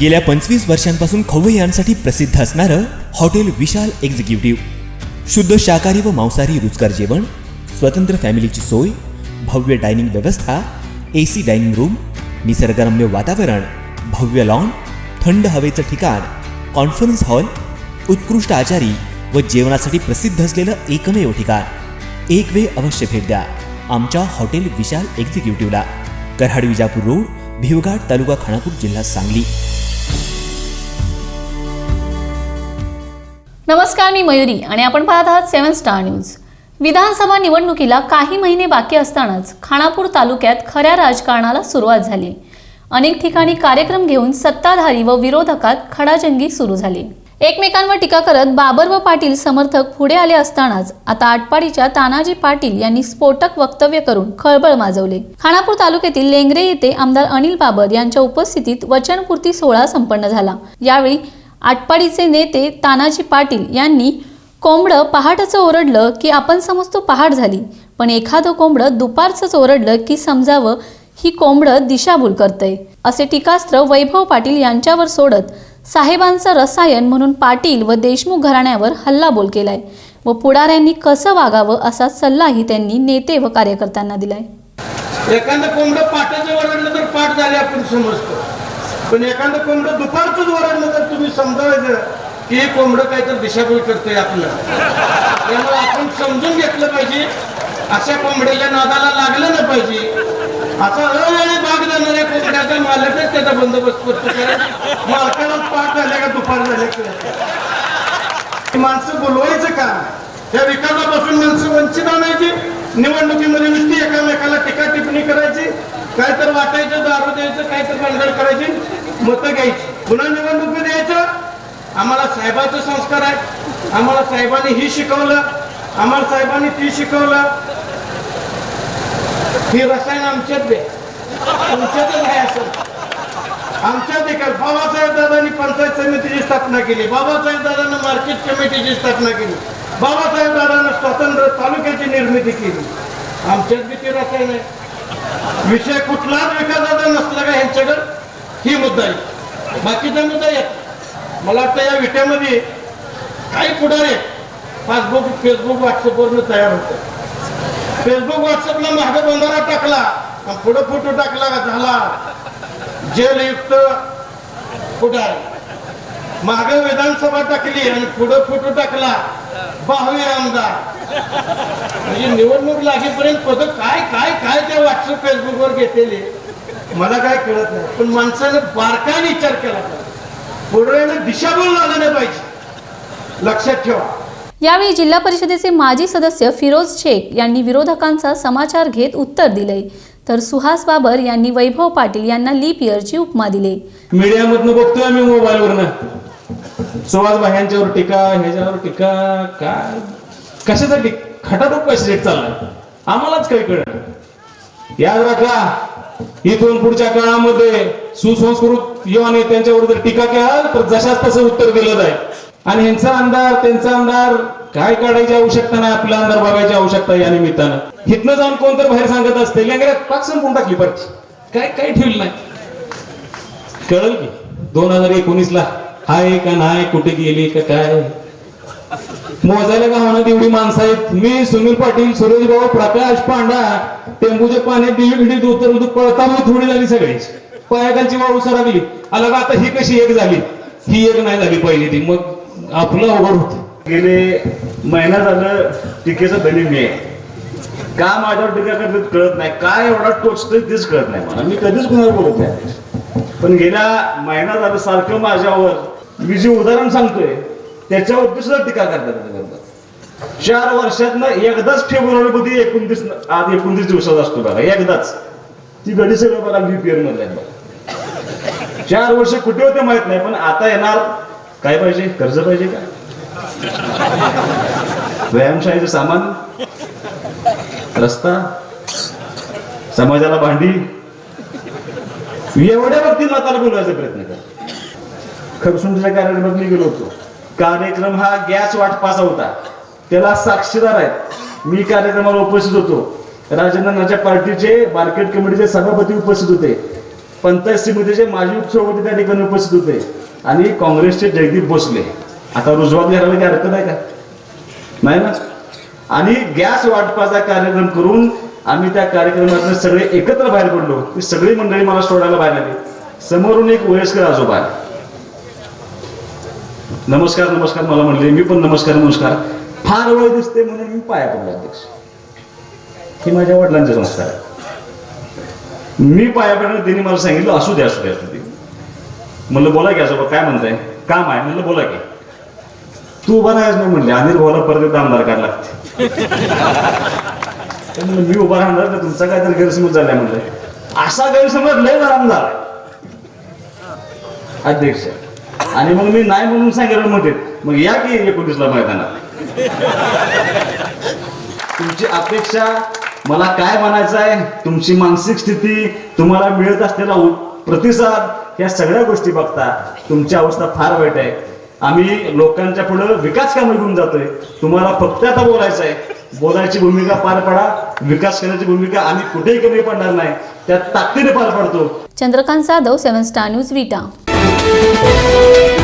गेल्या पंचवीस वर्षांपासून खवय्यांसाठी प्रसिद्ध असणारं हॉटेल विशाल एक्झिक्युटिव्ह. शुद्ध शाकाहारी व मांसाहारी रुचकर जेवण स्वतंत्र फॅमिलीची सोय भव्य डायनिंग व्यवस्था ए सी डायनिंग रूम निसर्गरम्य वातावरण भव्य लॉन थंड हवेचं ठिकाण कॉन्फरन्स हॉल उत्कृष्ट आचारी व जेवणासाठी प्रसिद्ध असलेलं एकमेव ठिकाण. एक वे अवश्य भेट द्या. आमच्या हॉटेल विशाल एक्झिक्युटिव्हला. कराड विजापूर रोड भिवघाट तालुका खानापूर जिल्हा सांगली. नमस्कार मी मयुरी आणि आपण पाहत आहात सेवन स्टार न्यूज. विधानसभा निवडणुकीला काही महिने बाकी असतानाच खानापूर तालुक्यात खऱ्या राजकारणाला सुरुवात झाली. अनेक ठिकाणी कार्यक्रम घेऊन सत्ताधारी व विरोधकात खडाजंगी सुरू झाली. एकमेकांवर टीका करत बाबर व पाटील समर्थक पुढे आले असतानाच आता आटपाडीच्या तानाजी पाटील यांनी स्फोटक वक्तव्य करून खळबळ माजवले. खानापूर तालुक्यातील लेंगरे येथे आमदार अनिल बाबर यांच्या उपस्थितीत वचनपूर्ती सोहळा संपन्न झाला. यावेळी आटपाडीचे नेते तानाजी पाटील यांनी कोंबडं पहाटचं ओरडलं की आपण समजतो पहाट झाली पण एखादं कोंबडं दुपारचंच ओरडलं की समजावं ही कोंबडं दिशाभूल करतंय असे टीकास्त्र वैभव पाटील यांच्यावर सोडत साहेबांचं रसायन म्हणून पाटील व देशमुख घराण्यावर हल्लाबोल केलाय व पुढाऱ्यांनी कसं वागावं असा सल्लाही त्यांनी नेते व कार्यकर्त्यांना दिलाय. एखादं कोंबडं पाटाचं ओरडलं तर पाठ झाले आपण समजतो. पण एखादं कोंबडं दुपारचंच ओरडलं तर तुम्ही समजावायचं की हे कोंबडं काहीतरी दिशाभूल करतोय आपलं. त्यामुळे आपण समजून घेतलं पाहिजे अशा कोंबड्याच्या नादाला लागलं ना पाहिजे. असा अवेळी भाग जाणाऱ्या कोंबड्याचा मालकच त्याचा बंदोबस्त करतो कारण मालकाला पाठ झाल्या का दुपार झाल्या माणसं बोलवायचं का? त्या विकासापासून माणसं वंचित आणायची निवडणुकीमध्ये नुसती एकामेकाला टीका टिप्पणी करायची काय तर वाटायचं दारू द्यायचं काय तर करायची मतं घ्यायची. पुन्हा निवडणुकीत द्यायचं आम्हाला साहेबाचे संस्कार आहेत आम्हाला साहेबांनी ही शिकवलं आम्हाला साहेबांनी ती शिकवलं. ही रसायन आमच्यात दे तुमच्यातच आहे असं. आमच्या देखील बाबासाहेब दादांनी पंचायत समितीची स्थापना केली. बाबासाहेब दादांना मार्केट कमिटीची स्थापना केली. बाबासाहेब दादांना स्वतंत्र तालुक्याची निर्मिती केली. आमच्यात बी ती रसायन आहे विषय कुठलाच विकासाचा नसला का ह्यांच्याकडं? ही मुद्दा आहे. बाकीचा मुद्दा येत मला वाटतं या विट्यामध्ये काही पुढारे पासबुक फेसबुक व्हॉट्सअपवरनं तयार होतं. फेसबुक व्हॉट्सअपला मागं बंधारा टाकला आणि पुढं फोटो टाकला का झाला? जेलयुक्त पुढार. मागं विधानसभा टाकली आणि पुढं फोटो टाकला बाहवे आमदार. म्हणजे निवडणूक लागेपर्यंत पद काय काय काय त्या व्हॉट्सअप फेसबुकवर घेतलेले? मला काय कळत नाही. पण माणसानं बारकाईने विचार केला पाहिजे. पुढे दिशाभूल झालं नाही पाहिजे. लक्षात ठेवा. यावेळी जिल्हा परिषदेचे माजी सदस्य फिरोज शेख यांनी विरोधकांचा समाचार घेत उत्तर दिले. तर सुहास बाबर यांनी वैभव पाटील यांना लीप इयरची उपमा दिली. मीडियामधनं बघतोय आम्ही मोबाईलवरनं. सुहास भाह्यांच्यावर टीका ह्याच्यावर टीका काय? कशासाठी? खटाटोप कशासाठी चाललाय? आम्हालाच काही कळलं याद राखा इथून पुढच्या काळामध्ये सुसंस्कृत युवाने त्यांच्यावर जर टीका केला तर जशाच तसं उत्तर दिलं जाईल. आणि ह्यांचा आमदार त्यांचा आमदार काय काढायची आवश्यकता नाही आपला आमदार बघायची आवश्यकता या निमित्तानं. हिथनं जाऊन कोण तर बाहेर सांगत असते लेंगऱ्यात पाक संपून टाकली पाठी काय काय ठेवलं नाही. कळल की? दोन हजार एकोणीस ला हाय का नाही कुठे गेली का काय? मोजायला का तेवढी एवढी माणसं आहेत? मी सुनील पाटील सुरेश भाऊ प्रकाश पांडा टेंबूच्या पाण्यात दिवी घडीत उतर उतर थोडी झाली सगळीच. पायाखालची वाळू सरकली. आला आता ही कशी एक झाली? ही एक नाही झाली पहिली ती. मग आपलं अवघड होत. गेले महिना झालं टीकेचं धनी मी आहे का माझ्यावर टीका करतात कळत नाही. काय एवढा टोचतोय तेच कळत नाही मला. मी कधीच कुणाला बोलत नाही. पण गेल्या महिना झालं सारखं माझ्यावर. मी जे उदाहरण सांगतोय त्याच्यावर दुसरं टीका करतात करतात चार वर्षातनं एकदाच फेब्रुवारी मध्ये एकोणतीस आज एकोणतीस दिवसात असतो बघा एकदाच. ती गडी सगळं बघा बीपीएलमध्ये चार वर्ष कुठे होते माहीत नाही पण आता येणार. काय पाहिजे? कर्ज पाहिजे का? व्यायामशाहीचं सामान? रस्ता? समाजाला भांडी? एवढ्या बाबतीत माताला बोलायचा प्रयत्न कर. खरसुंडच्या कार्यक्रमात मी गेलो होतो. कार्यक्रम हा गॅस वाटपाचा होता. त्याला साक्षीदार आहेत. मी कार्यक्रमाला उपस्थित होतो. राजेंद्रनाच्या पार्टीचे मार्केट कमिटीचे सभापती उपस्थित होते. पंचायत समितीचे माजी उपसभापती त्या ठिकाणी उपस्थित होते. आणि काँग्रेसचे जगदीप भोसले. आता रुजवात घ्यायला काही हरकत नाही का? नाही ना? आणि गॅस वाटपाचा कार्यक्रम करून आम्ही त्या कार्यक्रमात सगळे एकत्र बाहेर पडलो. ती सगळी मंडळी मला सोडायला बाहेर आली. समोरून एक वयस्कर आजोबा आहे. नमस्कार नमस्कार मला म्हणले मी पण नमस्कार नमस्कार. फार वय दिसते म्हणून मी पाया पडलो अध्यक्ष. हे माझ्या वडिलांचे संस्कार आहे मी पाया पडलं त्यांनी मला सांगितलं असू द्या असू द्या असू दे. म्हणलं बोला की असं काय म्हणताय? काम आहे. म्हणलं बोला की. तू उभा राहायच नाही म्हणले. अनिल भाऊला परत एकदा आमदार करायला लागते. म्हणलं मी उभा राहणार तर तुमचा काहीतरी गैरसमज झालाय म्हणलं. असा गैरसमज लय आमदार अध्यक्ष आणि मग मी नाही म्हणून सांगितलं म्हणते मग या की एकोणतीसला मैदानात. तुमची अपेक्षा मला काय म्हणायचं आहे तुमची मानसिक स्थिती तुम्हाला मिळत असलेला प्रतिसाद या सगळ्या गोष्टी बघता तुमची अवस्था फार वाईट आहे. आम्ही लोकांच्या पुढे विकास कामं घेऊन जातोय. तुम्हाला फक्त आता बोलायचं आहे. बोलायची भूमिका पार पडा. विकास करण्याची भूमिका आम्ही कुठेही कमी पडणार नाही. त्यात ताकदीने पार पडतो. Chandrakant Jadhav seven star news Vita Música